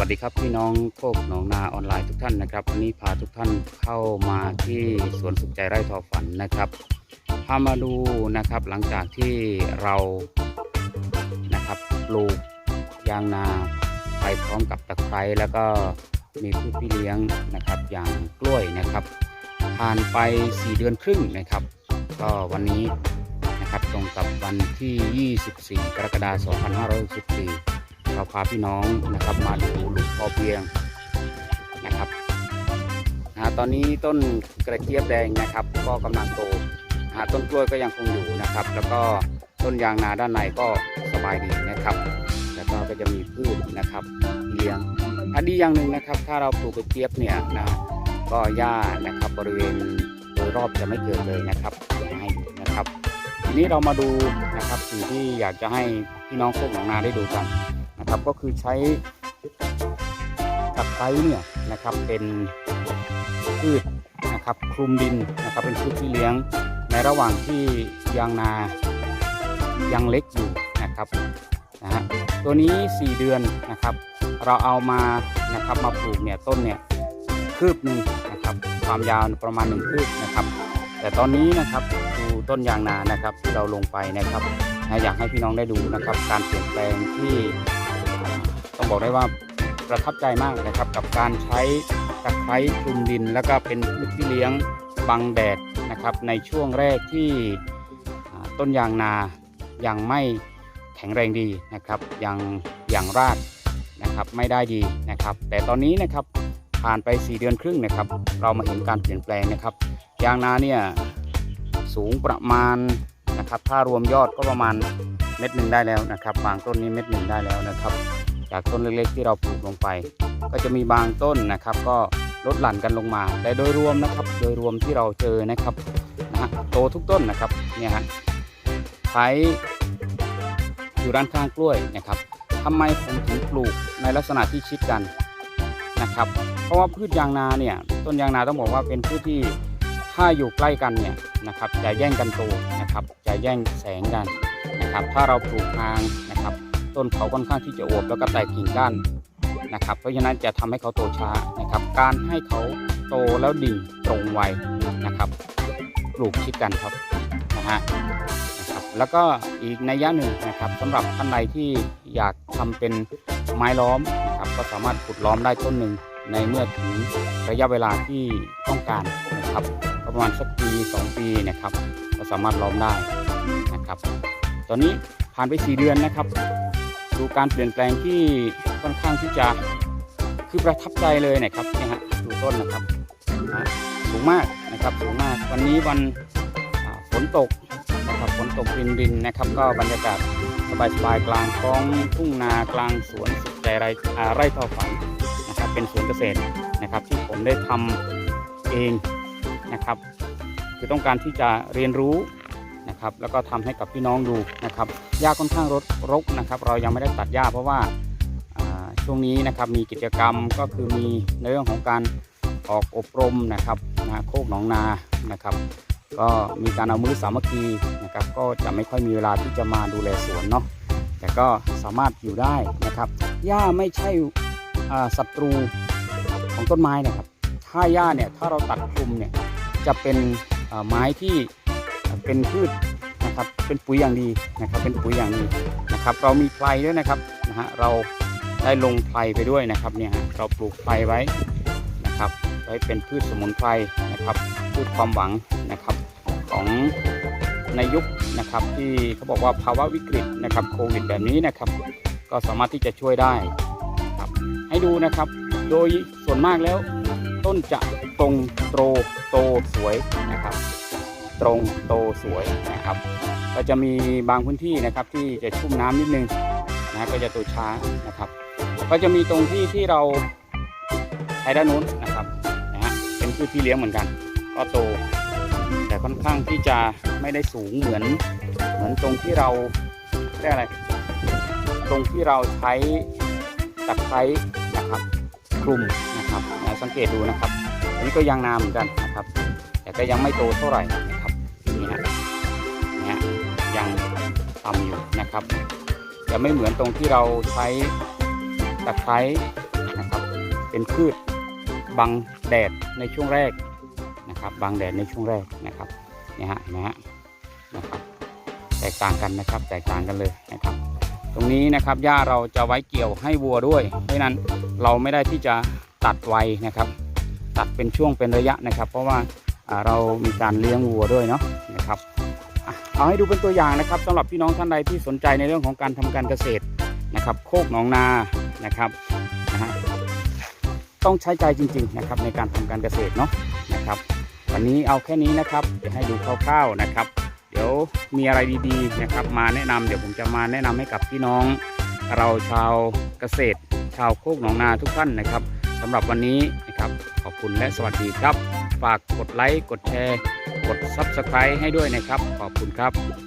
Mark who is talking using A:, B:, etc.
A: วัสดีครับพี่น้องโคกหนองนาออนไลน์ทุกท่านนะครับวันนี้พาทุกท่านเข้ามาที่สวนสุขใจไร่ทอฝันนะครับพามาดูนะครับหลังจากที่เรานะครับปลูกยางนาไปพร้อมกับตะไคร้แล้วก็มีพืชพี่เลี้ยงนะครับอย่างกล้วยนะครับผ่านไป 4 เดือนครึ่งนะครับ ก็วันนี้นะครับตรงกับวันที่ 24 กรกฎาคม 2564 เราพาพี่น้องนะครับมาดูหลุมพอเพียงนะครับนะตอนนี้ต้นกระเจี๊ยบแดงนะครับ ก็กำลังโตนะต้นกล้วยก็ยังคงอยู่นะครับ แล้วก็ต้นยางนาด้านในก็สบายดีนะครับ แล้วก็ก็จะมีพืชนะครับเลี้ยงอันดีอย่างหนึ่งนะครับ ถ้าเราปลูกกระเจี๊ยบเนี่ยนะก็หญ้านะครับบริเวณโดยรอบจะไม่เกิดเลยนะครับให้นะครับ ทีนี้เรามาดูนะครับสิ่งที่อยากจะให้พี่น้องพวกหนองนาได้ดูกัน นะครับก็คือใช้ตะไคร้เนี่ยนะครับเป็นพืชนะครับคลุมดินนะครับเป็นพืชที่เลี้ยงในระหว่างที่ยางนายังเล็กอยู่นะครับนะฮะตัวนี้ 4 เดือนนะครับ เราเอามานะครับมาปลูกเนี่ยต้นเนี่ยคืบหนึ่งนะครับความยาวประมาณ1คืบนะครับ แต่ตอนนี้นะครับดูต้นยางนานะครับที่เราลงไปนะครับนะอยากให้พี่น้องได้ดูนะครับ การเปลี่ยนแปลงที่ บอกได้ว่าประทับใจมากนะครับกับการใช้ตะไคร้คลุมดิน แล้วก็เป็นพืชที่เลี้ยงบังแดดนะครับ ในช่วงแรกที่ต้นยางนายังไม่แข็งแรงดีนะครับยังยังรากนะครับไม่ได้ดีนะครับ แต่ตอนนี้นะครับผ่านไป 4 เดือนครึ่งนะครับ เรามาเห็นการเปลี่ยนแปลงนะครับ ยางนาเนี่ยสูงประมาณนะครับ ถ้ารวมยอดก็ประมาณเม็ดหนึ่งได้แล้วนะครับบางต้นนี้เม็ดหนึ่งได้แล้วนะครับ จากต้นเล็กๆ ที่เราปลูกลงไป ก็จะมีบางต้นนะครับ ก็ลดหลั่นกันลงมา แต่โดยรวมนะครับ โดยรวมที่เราเจอนะครับนะฮะโตทุกต้นนะครับเนี่ยฮะใช้อยู่ด้านข้างกล้วยนะครับทำไมผมถึงปลูกในลักษณะที่ชิดกันนะครับ เพราะว่าพืชยางนาเนี่ยต้นยางนาต้องบอกว่าเป็นพืชที่ถ้าอยู่ใกล้กันเนี่ยนะครับจะแย่งกันโตนะครับจะแย่งแสงกันนะครับ ถ้าเราปลูกทางนะครับ ต้นเขาค่อนข้างที่จะอวบแล้วก็แตกกิ่งก้านนะครับ เพราะฉะนั้นจะทำให้เขาโตช้านะครับ การให้เขาโตแล้วดิ่งตรงไวนะครับปลูกชิดกันครับนะฮะนะครับแล้วก็อีกในยะหนึ่งนะครับสำหรับท่านใดที่อยากทำเป็นไม้ล้อมนะครับก็สามารถขุดล้อมได้ต้นหนึ่งในเมื่อถึงระยะเวลาที่ต้องการนะครับประมาณสักปีสองปีนะครับ ก็สามารถล้อมได้นะครับ ตอนนี้ผ่านไป 4 เดือนนะครับ ดูการเปลี่ยนแปลงที่ค่อนข้างที่จะคือประทับใจเลยนะครับนี่ฮะดูต้นนะครับสูงมากนะครับสูงมาก วันนี้วันฝนตกนะครับฝนตกรินรินนะครับ ก็บรรยากาศสบายๆกลางท้องทุ่งนากลางสวนสุดใจไร่ไร่ทอฝันนะครับ เป็นสวนเกษตรนะครับ ที่ผมได้ทำเองนะครับ คือต้องการที่จะเรียนรู้ นะครับ แล้วก็ทำให้กับพี่น้องดูนะครับหญ้าค่อนข้างรกรกนะครับ เรายังไม่ได้ตัดหญ้าเพราะว่าช่วงนี้นะครับมีกิจกรรมก็คือมีในเรื่องของการออกอบรมนะครับนะโคกหนองนานะครับ ก็มีการเอามือสามัคคีนะครับ ก็จะไม่ค่อยมีเวลาที่จะมาดูแลสวนเนาะแต่ก็สามารถอยู่ได้นะครับหญ้าไม่ใช่ศัตรูของต้นไม้นะครับ ถ้าหญ้าเนี่ยถ้าเราตัดคลุมเนี่ยจะเป็นไม้ที่ เป็นพืชนะครับเป็นปุ๋ยอย่างดีนะครับเป็นปุ๋ยอย่างดีนะครับ เรามีไพรด้วยนะครับนะฮะเราได้ลงไพรไปด้วยนะครับเนี่ยฮะเราปลูกไพรไว้นะครับ ไว้เป็นพืชสมุนไพรนะครับพืชความหวังนะครับของในยุคนะครับที่เขาบอกว่าภาวะวิกฤตนะครับโควิดแบบนี้นะครับ ก็สามารถที่จะช่วยได้ครับให้ดูนะครับโดยส่วนมากแล้ว ต้นจะตรงโตโตสวยนะครับ ตรงโตสวยนะครับ ก็จะมีบางพื้นที่นะครับที่จะชุ่มน้ำนิดนึงนะก็จะโตช้านะครับ ก็จะมีตรงที่ที่เราใช้ด้านนู้นนะครับนะฮะเป็นพืชที่เลี้ยงเหมือนกัน ก็โต แต่ค่อนข้างที่จะไม่ได้สูงเหมือน เหมือนตรงที่เราเรียกอะไร ตรงที่เราใช้ตะไคร้นะครับคลุมนะครับนะสังเกตดูนะครับ อันนี้ก็ยางนาเหมือนกันนะครับ แต่ก็ยังไม่โตเท่าไหร่ ต่ำอยู่นะครับ จะไม่เหมือนตรงที่เราใช้ตะไคร้นะครับ เป็นพืชบังแดดในช่วงแรกนะครับบังแดดในช่วงแรกนะครับนี่ฮะนไหมฮะนะครับแตกต่างกันนะครับ แตกต่างกันเลยนะครับ ตรงนี้นะครับหญ้าเราจะไว้เกี่ยวให้วัวด้วย เพราะนั้นเราไม่ได้ที่จะตัดไวนะครับ ตัดเป็นช่วงเป็นระยะนะครับ เพราะว่าเรามีการเลี้ยงวัวด้วยเนาะนะครับ เอาให้ดูเป็นตัวอย่างนะครับสำหรับพี่น้องท่านใดที่สนใจในเรื่องของการทำการเกษตรนะครับ โคกหนองนานะครับนะฮะต้องใช้ใจจริง ๆ นะครับ ในการทำการเกษตรเนาะนะครับ วันนี้เอาแค่นี้นะครับเดี๋ยวให้ดูคร่าวๆนะครับ เดี๋ยวมีอะไรดีๆนะครับ มาแนะนำเดี๋ยวผมจะมาแนะนำให้กับพี่น้อง เราชาวเกษตร ชาวโคกหนองนาทุกท่านนะครับสำหรับวันนี้นะครับขอบคุณและสวัสดีครับ ฝากกดไลค์กดแชร์ กด Subscribe ให้ด้วยนะครับ ขอบคุณครับ